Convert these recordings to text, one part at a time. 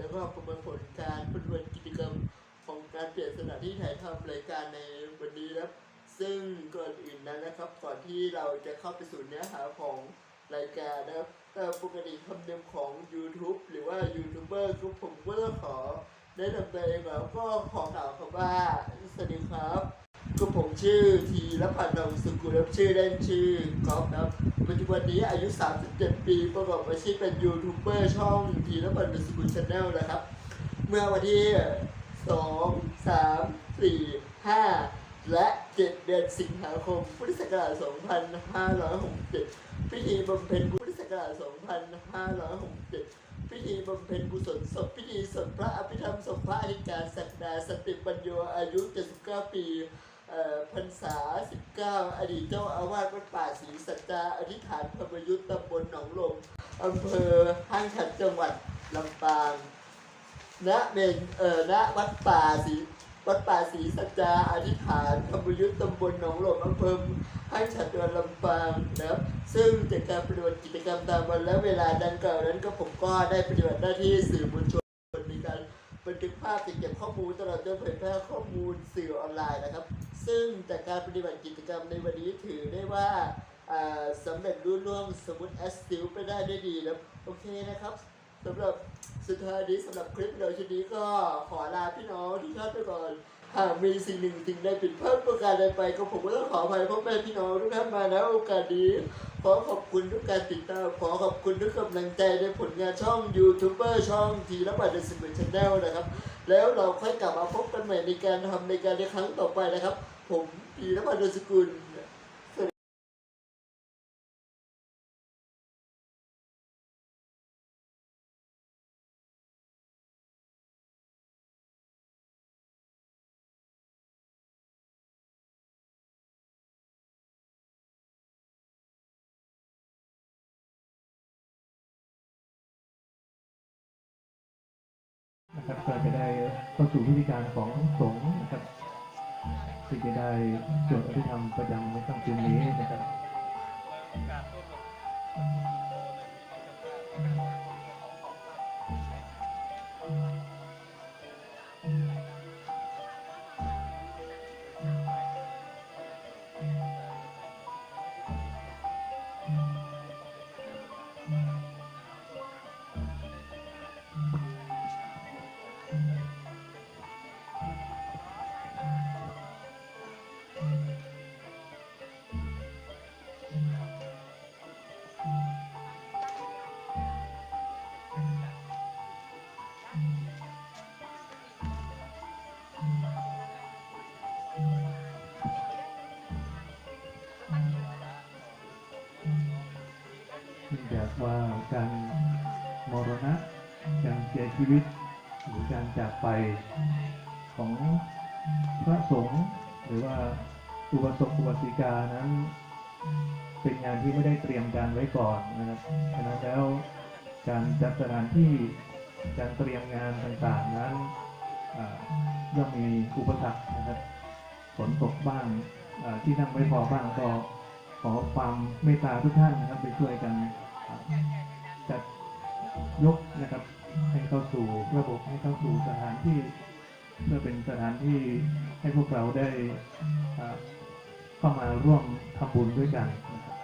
แล้วก็ประเมินผลการปฏิบัติกิจกรรมของการเปลี่ยนสถานที่ถ่ายทำรายการในวันนี้นะครับ ซึ่งก่อนอื่นนั้นนะครับ ก่อนที่เราจะเข้าไปสู่เนื้อหาของรายการนะครับปกติคำเดิมของ YouTube หรือว่ายูทูบเบอร์ก็ผมก็ต้องขอแนะนำตัวเองแล้วก็ขอกล่าวคำว่าสวัสดีครับ ก็ผมชื่อทีรพันธ์นองสุกุลับชื่อเล่นชื่อกอล์ฟครับปัจจุบันนี้อายุ 37 ปีประกอบอาชีพเป็นยูทูบเบอร์ช่องทีรพันธ์นองสุกุลชาแนลนะครับ เมื่อวันที่ 2 3 4 5 และ 7 เดือนสิงหาคม พุทธศักราช 2567 พิธีบำเพ็ญพุทธศักราช 2567พิธีบำเพ็ญกุศลศพพิธีสวดพระอภิธรรมศพพระอธิการศักดาสติปัญโยอายุ 79 ปี พรรษา 19 อดีตเจ้าอาวาสวัดป่าศรีสัจจาอธิษฐานพระประยุทธ์ตำบลหนองลมอำเภอห้างฉัดจังหวัดลำปางณเมนเอ่อณวัดป่าศรีวัดป่าศรีสัจจาอธิษฐานธรรมยุทธ์ตำบลหนองหลวงอำเภอห้ฉัดจังหวัดลำปางนะครับซึ่งจากการปฏิบัติกิจกรรมตามวันและเวลาดังกล่าวนั้นก็ผมก็ได้ปฏิบัติหน้าที่สื่อมวลชน บันทึกภาพเก็บข้อมูลตลอดจนเผยแพร่ข้อมูลสื่อออนไลน์นะครับ ซึ่งจากการปฏิบัติกิจกรรมในวันนี้ถือได้ว่าสำเร็จรุ่ร่วงสมุดแอสติลไปได้ด้วยดีแล้วโอเคนะครับสำหรับสุดท้ายนี้สำหรับคลิปเราชุดนี้ก็ขอลาพี่น้องทุกท่านไปก่อน หากมีสิ่งหนึ่งสิ่งใดผิดพลาดประการใดไปก็ผมก็ต้องขออภัยพ่อแม่พี่น้องทุกท่านมาณโอกาสนี้ขอขอบคุณทุกการติดตามขอขอบคุณทุกกำลังใจในผลงานช่องยูทูบเบอร์ช่องทีละบัตรสิบชแนลนะครับ แล้วเราค่อยกลับมาพบกันใหม่ในการทำในการในครั้งต่อไปนะครับ ผมพีรพันธ์สกุล ก็จะได้เข้าสู่พิธีการของสงฆ์นะครับที่จะได้สวดอภิธรรมประจำในค่ำคืนนี้นะครับ ว่าการมรณะการเสียชีวิต หรือการจากไปของพระสงฆ์หรือว่าอุบาสกอุบาสิกานั้น เป็นงานที่ไม่ได้เตรียมการไว้ก่อนนะครับฉะนั้นแล้วการจัดสถานที่การเตรียมงานต่างๆนั้นย่อมมีอุปสรรคนะครับฝนตกบ้างที่นั่งไม่พอบ้างก็ขอความเมตตาทุกท่านนะครับไปช่วยกัน จัดยกนะครับให้เข้าสู่ระบบให้เข้าสู่สถานที่ เพื่อเป็นสถานที่ให้พวกเราได้เข้ามาร่วมทำบุญด้วยกันนะครับ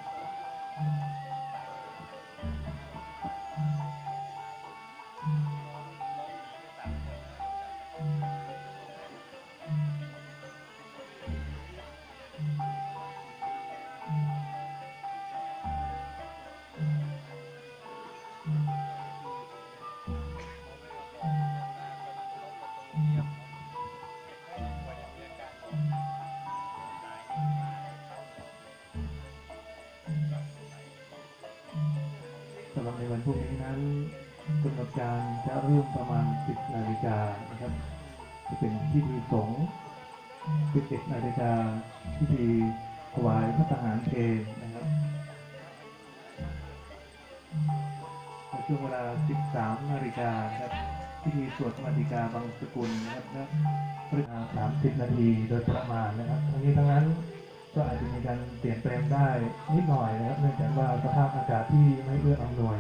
ับในวันพรุ่งนี้นั้นกำหนดการจะเริ่มประมาณ 10 นาฬิกานะครับจะเป็นพิธีสงฆ์11นาฬิกาพิธีถวายพระทหารเพลนะครับในช่วงเวลา 13 นาฬิกาครับพิธีสวดมาติกาบางสกุลนะครับและเวลา30 นาทีโดยประมาณนะครับ ทั้งนี้ทั้งนั้น ก็อาจจะมีการเปลี่ยนแปลงได้นิดหน่อยนะครับเนื่องจากว่าสภาพอากาศที่ไม่เอื้ออำนวย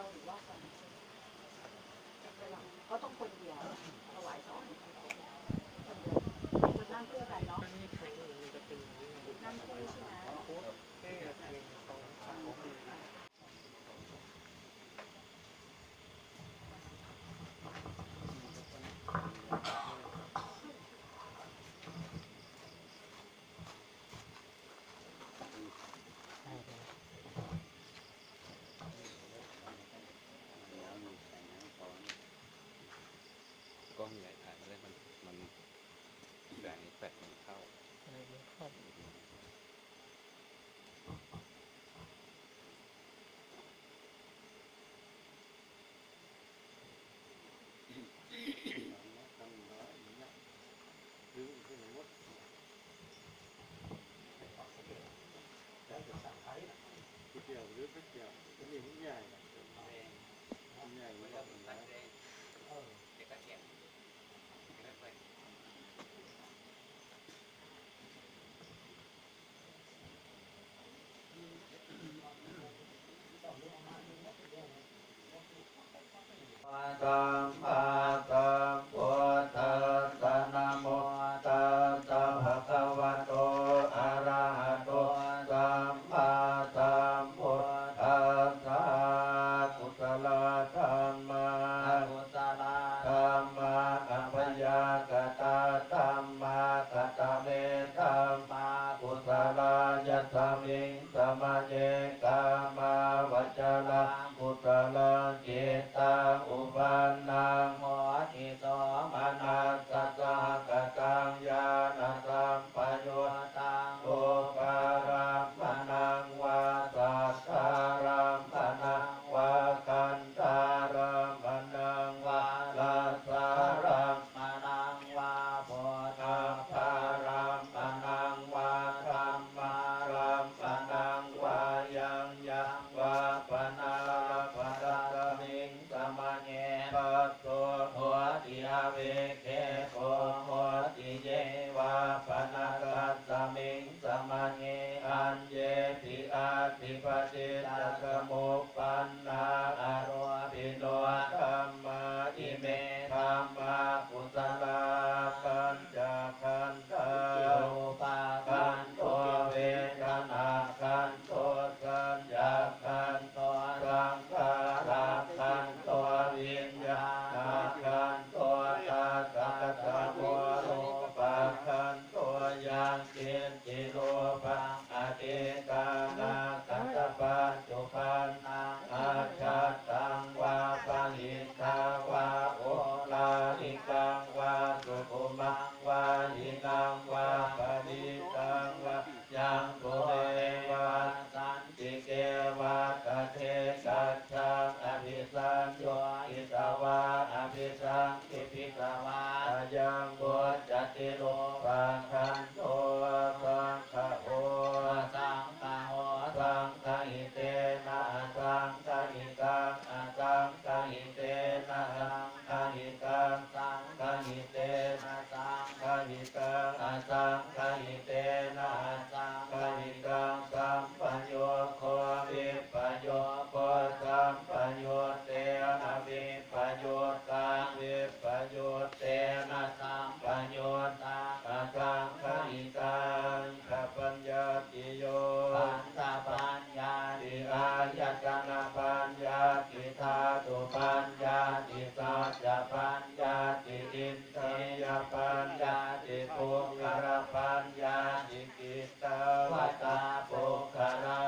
ยวหรือว่าคนเขาต้องคนเดียวถวายสองคนเดียวคนนั่งเพื่อกันเนาะนั่งเพื่อใช่ไหมอ่า ก๋ยเตี๋เป็นอย่าใหญ่ใหญ่เลยเด็กก็เขีเด็กก็เปิดตัมปาาติธาตุปัญญาจิตาจปัญญาจิอินทรียปัญญาจิภูกรปัญญาจิตตวัตตาภูกรา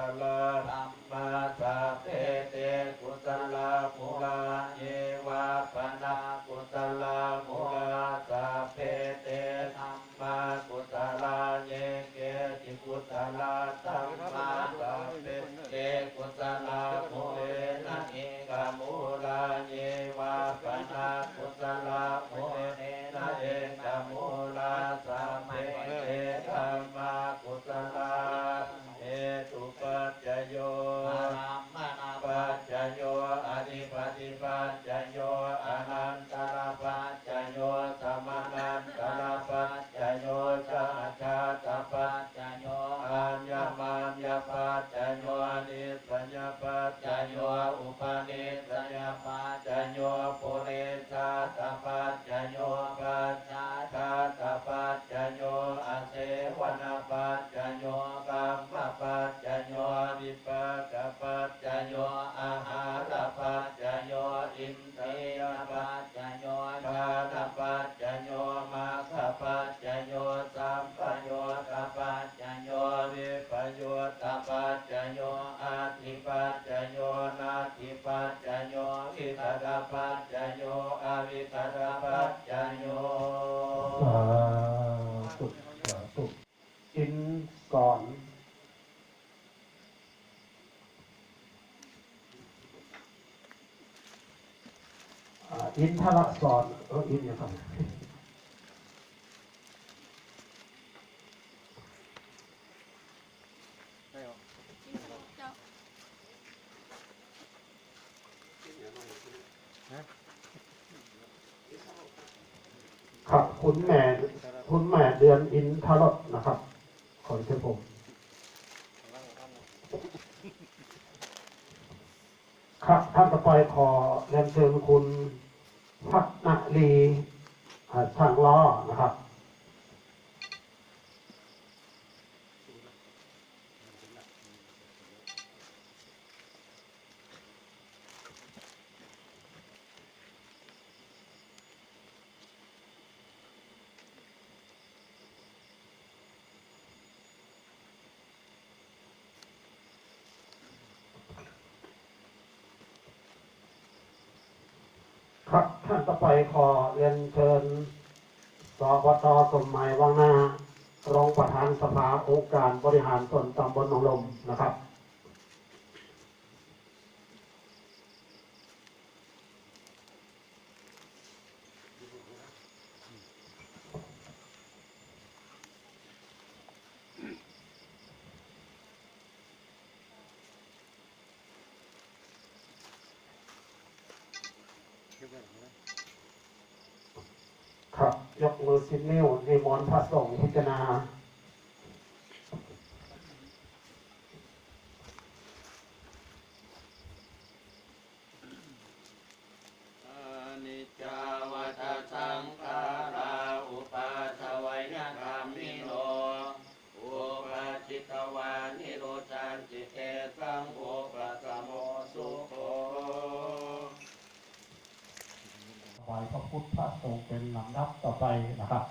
La la la la. มัญญปัจจโยนิสัญญปัจจโยอุปนิสัญญปัจจโยปุริสาตปัจจโยปัจจาตตปัจจโยอาเสวนปัจจโยกรรมปัจจโยวิปัสสปัจจโย สาธุสาธุกินก่อนอินทรักษณ์สอออินยังไง ครับท่านต่อไปขอเรียนเชิญสบตสมัยวังหน้ารองประธานสภาองค์การบริหารส่วนตำบลหนองลมนะครับ มือชินนิ้วนิมนต์พระสงฆ์พิจารณา พุทธสงฆ์เป็นลำดับต่อไปนะครับ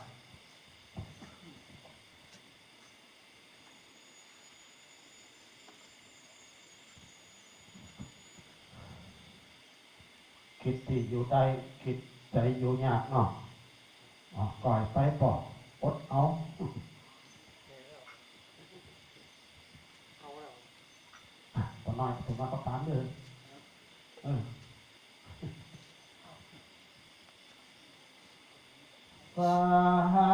คิดที่อยู่ได้คิดใจอยู่ยากเนาะปล่อยไปปอกอดเอาเอาแล้วต่อมาผมมาก็ตามเลยเออ ห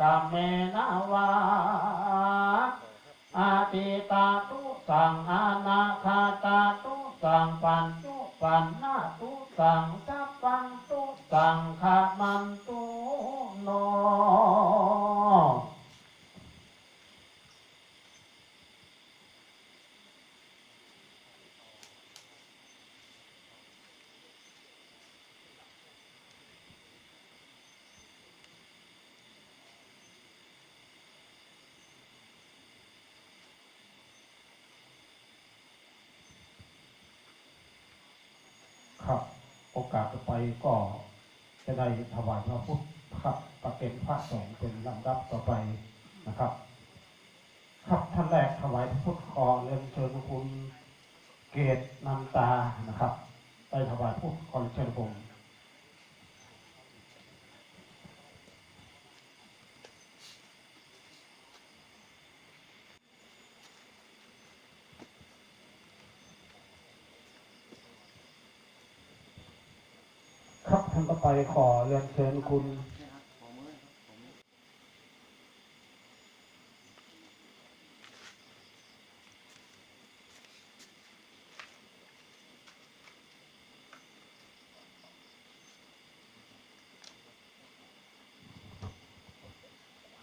กรรมเมนะวาอาติตาตุสังอานาคาตาตุสังปัญจุปันนาตุสังสัพปันตุสังขามันตุโน ครับ โอกาสต่อไปก็จะได้ถวายพระพุทธครับประเก็นพระสงฆ์เป็นลำดับต่อไปนะครับ ครับท่านแรกถวายพระพุทธขอเรียนเชิญคุณเกตนันตานะครับ ไปถวายพุทธขอเรียนเชิญผม ครับท่านต่อ ไปขอเรียนเชิญคุณ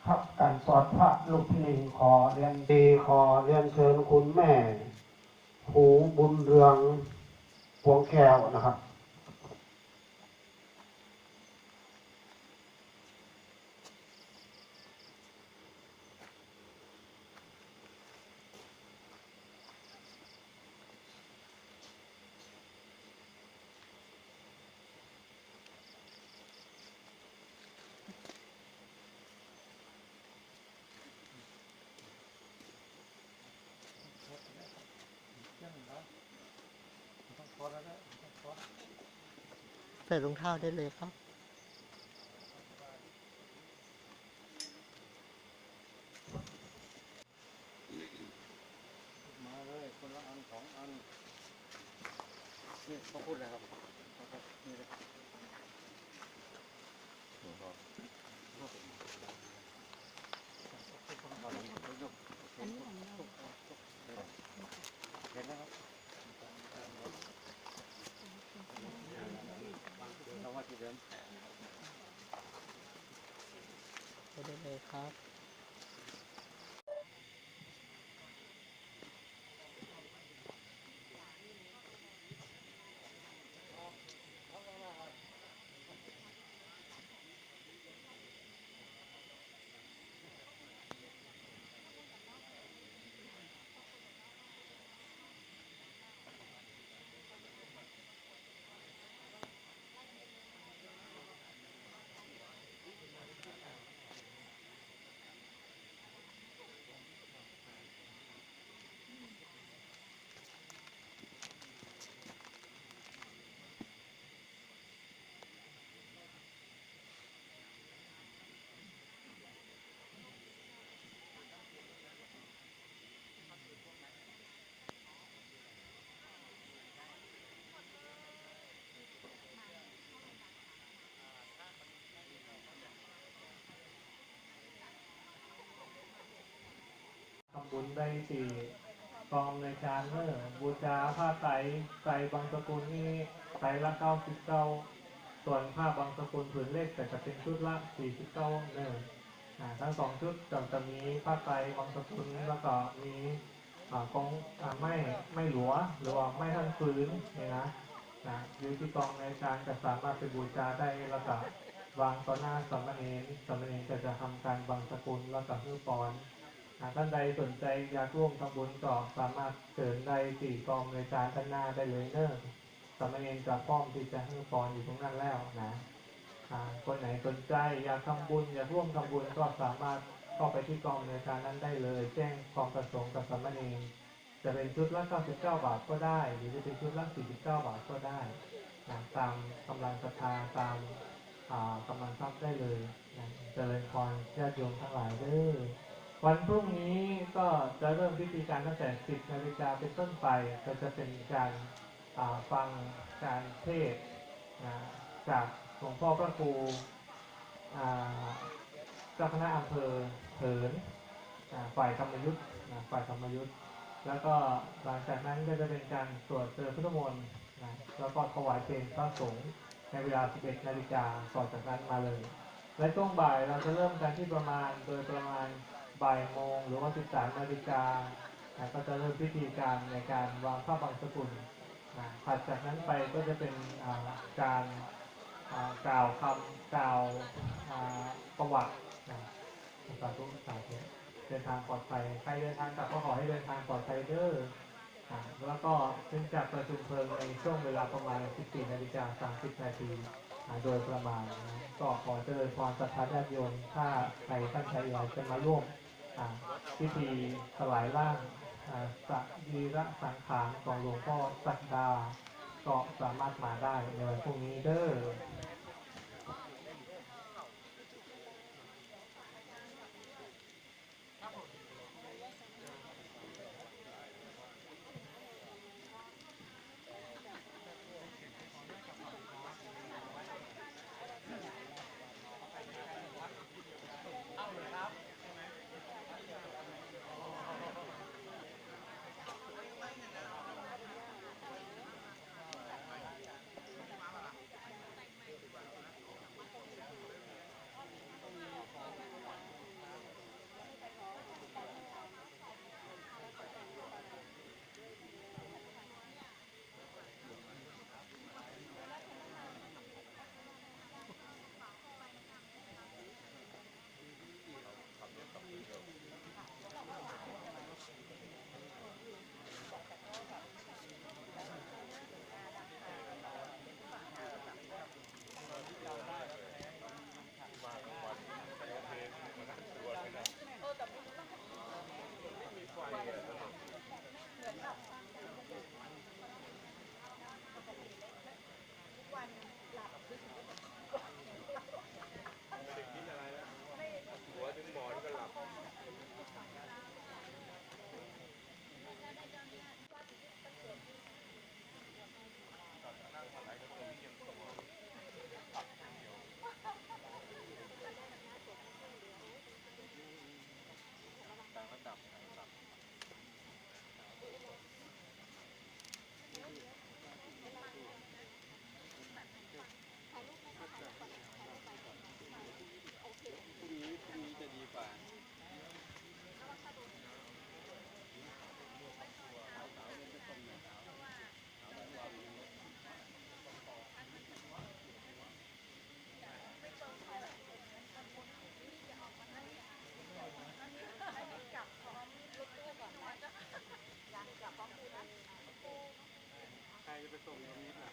ครับการสอนพระลูกพิลิงขอเรียนดีขอเรียนเชิญคุณแม่หูบุญเรืองพวงแก้วนะครับ ใส่รองเท้าได้เลยครับ มาเลยคนละอันสองอันนี่เขาพูดอะไรครับครับนี่เลย หลวงพ่อ อันนี้ของเรา เห็นแล้วครับเราว่าที่เดิม ได้ บุญได้สี่กองในการเมื่อบูชาผ้าไตรไตบางสกุลนี่ไตละเก้าสิบเก้าส่วนผ้าบางสกุลผืนเล็กแต่จะเป็นชุดละสี่สิบเก้าเนินอ่าทั้งสองชุดจะจะมีผ้าไตบางสกุลแล้วก็มีอ่ากองไม่ไม่หลัวหรือว่าไม่ทั้งฟื้นนี่นะนะอยู่ที่กองในการจะสามารถไปบูชาได้แล้วก็วางต่อหน้าสมณรสมณรก็จะทำการบางสกุลแล้วก็เพื่อปอน หากท่านใดสนใจอยากร่วมทำบุญก็สามารถเชิญได้ที่กองในการด้านหน้าได้เลยเนอะสามเณรจะพร้อมที่จะให้พรอยู่ตรงนั้นแล้วนะคนไหนสนใจอยากทำบุญอยากร่วมทำบุญก็สามารถเข้าไปที่กองในการนั้นได้เลย แจ้งความประสงค์กับสามเณรจะเป็นชุดละ99บาทก็ได้ หรือจะเป็นชุดละ49 บาทก็ได้นะตามกำลังศรัทธาตามกำลังทรัพย์ได้เลยนะเจริญพรญาติโยมทั้งหลายเด้อ วันพรุ่งนี้ก็จะเริ่มพิธีการตั้งแต่ 10นาฬิกาเป็นต้นไป ก็จะเป็นการฟังการเทศนะจากหลวงพ่อพระครูเจ้าคณะอำเภอเถินอ่าฝ่ายธรรมยุทธ์นะฝ่ายธรรมยุทธ์แล้วก็หลังจากนั้นก็จะเป็นการสวดเจริญพุทธมนต์นะแล้วก็ถวายเพลงพระสงฆ์ในเวลา 11นาฬิกาต่อจากนั้นมาเลย และช่วงบ่ายเราจะเริ่มกันที่ประมาณโดยประมาณ บ่ายโมงหรือว่า 13นาฬิกาก็จะเริ่มพิธีการในการวางผ้าบางสกุลถัดจากนั้นไปก็จะเป็นการกล่าวคำกล่าวประวัติสาธุสาธุเดินทางปลอดภัยใครเดินทางกลับก็ขอให้เดินทางปลอดภัยเด้อแล้วก็ซึ่งจะประชุมเพลิงในช่วงเวลาประมาณ 14นาฬิกา30นาทีโดยประมาณ ก็ขอเจริญพรศรัทธาญาติโยมถ้าใครตั้งใจอยากจะมาร่วม พิธีถวายร่างสักดีระสังขารของหลวงพ่อสักดา ก็สามารถมาได้ในวันพรุ่งนี้เด้อ ไปส่งตรงนี้ล่ะ